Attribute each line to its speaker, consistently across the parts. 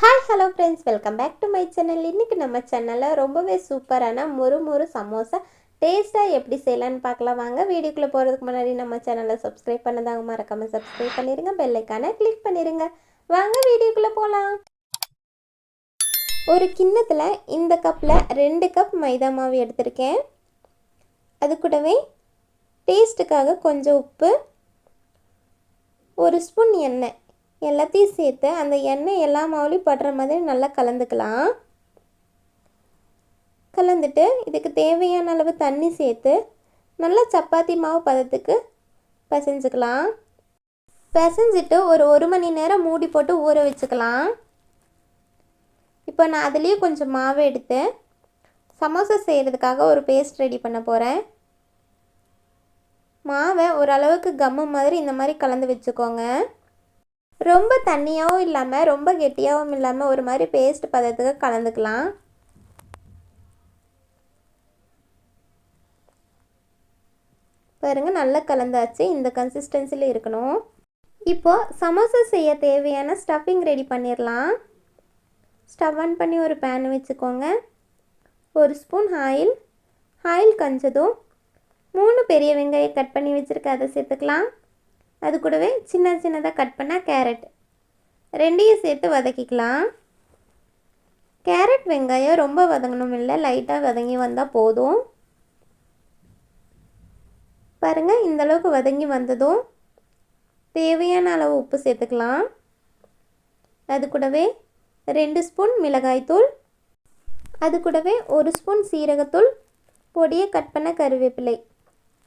Speaker 1: Hi hello friends welcome back to my channel இன்றைக்கி நம்ம சேனலில் ரொம்பவே சூப்பரான மொறு மொறு சமோசா டேஸ்ட்டாக எப்படி செய்யலான்னு பார்க்கலாம். வாங்க வீடியோக்குள்ளே போகிறதுக்கு முன்னாடி நம்ம சேனலை சப்ஸ்கிரைப் பண்ணதாங்க மறக்காமல் சப்ஸ்கிரைப் பண்ணிடுங்க பெல்லைக்கான கிளிக் பண்ணிடுங்க வாங்க வீடியோக்குள்ளே போகலாம் ஒரு கிண்ணத்தில் இந்த கப்பில் ரெண்டு கப் மைதா மாவு எடுத்திருக்கேன். அது கூடவே டேஸ்ட்டுக்காக கொஞ்சம் உப்பு ஒரு ஸ்பூன் எண்ணெய். எல்லாத்தையும் சேர்த்து அந்த எண்ணெய் எல்லா மாவுலையும் படுற மாதிரி நல்லா கலந்துக்கலாம். கலந்துட்டு இதுக்கு தேவையான அளவு தண்ணி சேர்த்து நல்லா சப்பாத்தி மாவு பதத்துக்கு பிசைஞ்சுக்கலாம். பிசைஞ்சிட்டு ஒரு ஒரு மணி நேரம் மூடி போட்டு ஊற வச்சுக்கலாம். இப்போ நான் அதுலேயே கொஞ்சம் மாவு எடுத்து சமோசா செய்கிறதுக்காக ஒரு பேஸ்ட் ரெடி பண்ண போகிறேன் மாவை ஓரளவுக்கு கம்மு மாதிரி இந்த மாதிரி கலந்து வச்சுக்கோங்க. ரொம்ப தண்ணியாகவும் இல்லாமல் ரொம்ப கெட்டியாகவும் இல்லாமல் ஒரு மாதிரி பேஸ்ட் பதத்துக்கு கலந்துக்கலாம். பாருங்கள் நல்லா கலந்தாச்சு. இந்த கன்சிஸ்டன்சியில் இருக்கணும். இப்போது சமோசா செய்ய தேவையான ஸ்டஃபிங் ரெடி பண்ணிடலாம் ஸ்டவ் ஆன் பண்ணி ஒரு பேன் வச்சுக்கோங்க. ஒரு ஸ்பூன் ஆயில் ஆயில் கஞ்சதும் மூணு பெரிய வெங்காயம் கட் பண்ணி வச்சுருக்க அதை சேர்த்துக்கலாம். அது கூடவே சின்ன சின்னதாக கட் பண்ணால் கேரட். ரெண்டையும் சேர்த்து வதக்கிக்கலாம். கேரட் வெங்காயம் ரொம்ப வதங்கணும் இல்லை லைட்டாக வதங்கி வந்தால் போதும். பாருங்கள் இந்தளவுக்கு வதங்கி வந்ததும் தேவையான அளவு உப்பு சேர்த்துக்கலாம். அது கூடவே ரெண்டு ஸ்பூன் மிளகாய்த்தூள் அது கூடவே ஒரு ஸ்பூன் சீரகத்தூள் பொடியை கட் பண்ண கருவேப்பிலை.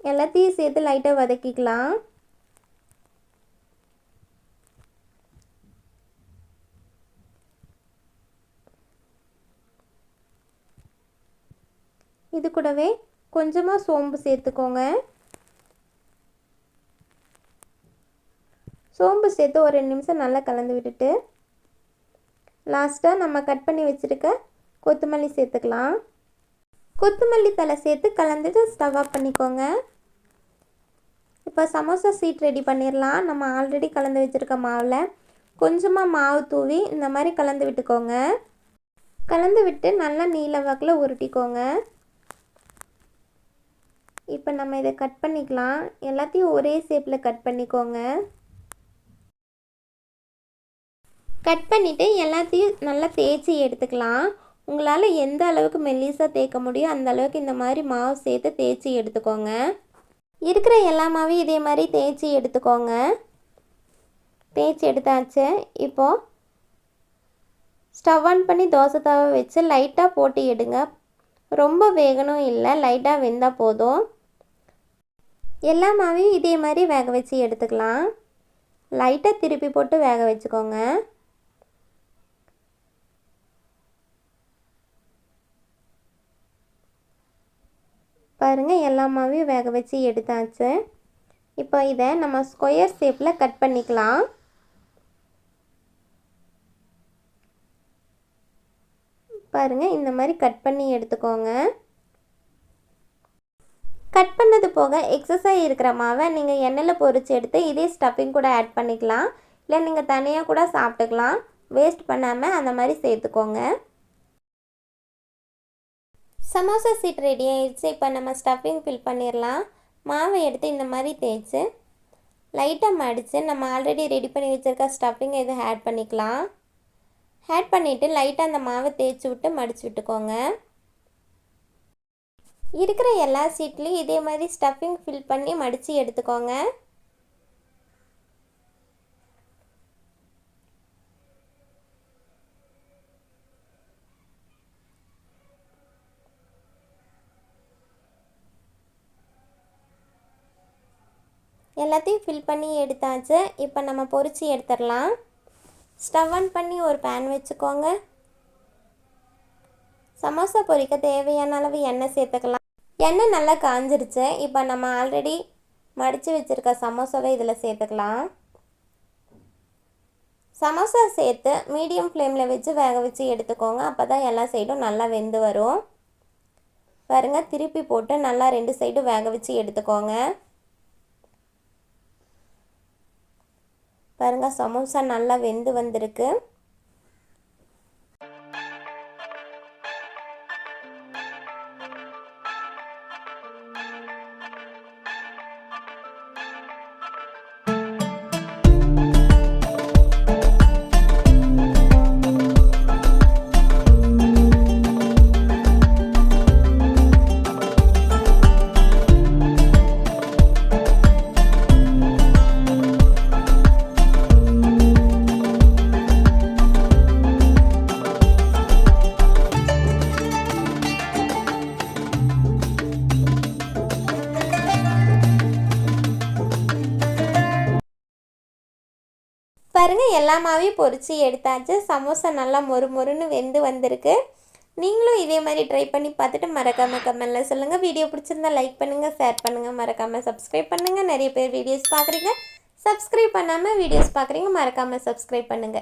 Speaker 1: எல்லாத்தையும் சேர்த்து லைட்டாக வதக்கிக்கலாம். இது கூடவே கொஞ்சமாக சோம்பு சேர்த்துக்கோங்க. சோம்பு சேர்த்து ஒரு ரெண்டு நிமிஷம் நல்லா கலந்து விட்டுட்டு லாஸ்ட்டாக நம்ம கட் பண்ணி வச்சுருக்க கொத்தமல்லி சேர்த்துக்கலாம். கொத்தமல்லி தலை சேர்த்து கலந்துட்டு ஸ்டவ் ஆஃப் பண்ணிக்கோங்க. இப்போ சமோசா சீட் ரெடி பண்ணிடலாம் நம்ம ஆல்ரெடி கலந்து வச்சுருக்க மாவில் கொஞ்சமாக மாவு தூவி இந்த மாதிரி கலந்து விட்டுக்கோங்க. கலந்து விட்டு நல்லா நீல வாக்கில் உருட்டிக்கோங்க. இப்போ நம்ம இதை கட் பண்ணிக்கலாம். எல்லாத்தையும் ஒரே ஷேப்பில் கட் பண்ணிக்கோங்க. கட் பண்ணிவிட்டு எல்லாத்தையும் நல்லா தேய்ச்சி எடுத்துக்கலாம். உங்களால் எந்த அளவுக்கு மெல்லிஸாக தேய்க்க முடியும் அந்த அளவுக்கு இந்த மாதிரி மாவு சேர்த்து தேய்ச்சி எடுத்துக்கோங்க. இருக்கிற எல்லா மாவையும் இதே மாதிரி தேய்ச்சி எடுத்துக்கோங்க. தேய்ச்சி எடுத்தாச்சு. இப்போது ஸ்டவ் ஆன் பண்ணி தோசை தவா வச்சு லைட்டாக போட்டு எடுங்க. ரொம்ப வேகணும் இல்லை லைட்டாக வெந்தால் போதும். எல்லா மாவையும் இதே மாதிரி வேக வச்சு எடுத்துக்கலாம். லைட்டாக திருப்பி போட்டு வேக வச்சுக்கோங்க. பாருங்கள் எல்லா மாவையும் வேக வச்சு எடுத்தாச்சு. இப்போ இதை நம்ம ஸ்கொயர் ஷேப்பில் கட் பண்ணிக்கலாம். பாருங்கள் இந்த மாதிரி கட் பண்ணி எடுத்துக்கோங்க. கட் பண்ணது போக எக்ஸசைஸ் இருக்கிற மாவை நீங்கள் எண்ணெயில் பொறிச்சு எடுத்து இதே ஸ்டஃபிங் கூட ஆட் பண்ணிக்கலாம். இல்லை நீங்கள் தனியாக கூட சாப்பிட்டுக்கலாம். வேஸ்ட் பண்ணாமல் அந்த மாதிரி சேர்த்துக்கோங்க. சமோசா சீட் ரெடி ஆயிடுச்சு இப்போ நம்ம ஸ்டஃபிங் ஃபில் பண்ணிடலாம் மாவை எடுத்து இந்த மாதிரி தேய்ச்சி லைட்டாக மடித்து நம்ம ஆல்ரெடி ரெடி பண்ணி வச்சுருக்க ஸ்டஃபிங் இதை ஆட் பண்ணிக்கலாம். ஆட் பண்ணிவிட்டு லைட்டாக அந்த மாவை தேய்ச்சி விட்டு மடித்து விட்டுக்கோங்க. இருக்கிற எல்லா சீட்லேயும் இதே மாதிரி ஸ்டஃபிங் ஃபில் பண்ணி மடித்து எடுத்துக்கோங்க. எல்லாத்தையும் ஃபில் பண்ணி எடுத்தாச்சு. இப்போ நம்ம பொறிச்சு எடுத்துடலாம். ஸ்டவ் ஆன் பண்ணி ஒரு பேன் வச்சுக்கோங்க. சமோசா பொரிக்க தேவையான அளவு எண்ணெய் சேர்த்துக்கலாம். எண்ணெய் நல்லா காஞ்சிருச்சு. இப்போ நம்ம ஆல்ரெடி மடித்து வச்சுருக்க சமோசாவை இதில் சேர்த்துக்கலாம். சமோசா சேர்த்து மீடியம் ஃப்ளேமில் வச்சு வேக வச்சு எடுத்துக்கோங்க. அப்போ தான் எல்லா சைடும் நல்லா வெந்து வரும். பாருங்கள் திருப்பி போட்டு நல்லா ரெண்டு சைடும் வேக வச்சு எடுத்துக்கோங்க. பாருங்கள் சமோசா நல்லா வெந்து வந்திருக்கு. எல்லா மாவையும் பொறிச்சு எடுத்தாச்சு. சமோசா நல்லா மொறு மொறுன்னு வெந்து வந்திருக்கு. நீங்களும் இதே மாதிரி ட்ரை பண்ணி பார்த்துட்டு மறக்காமல் கமெண்டில் சொல்லுங்கள் வீடியோ பிடிச்சிருந்தா லைக் பண்ணுங்கள் ஷேர் பண்ணுங்கள் மறக்காமல் சப்ஸ்கிரைப் பண்ணுங்கள் நிறைய பேர் வீடியோஸ் பார்க்குறீங்க. சப்ஸ்கிரைப் பண்ணாமல் வீடியோஸ் பார்க்குறீங்க மறக்காமல் சப்ஸ்கிரைப் பண்ணுங்கள்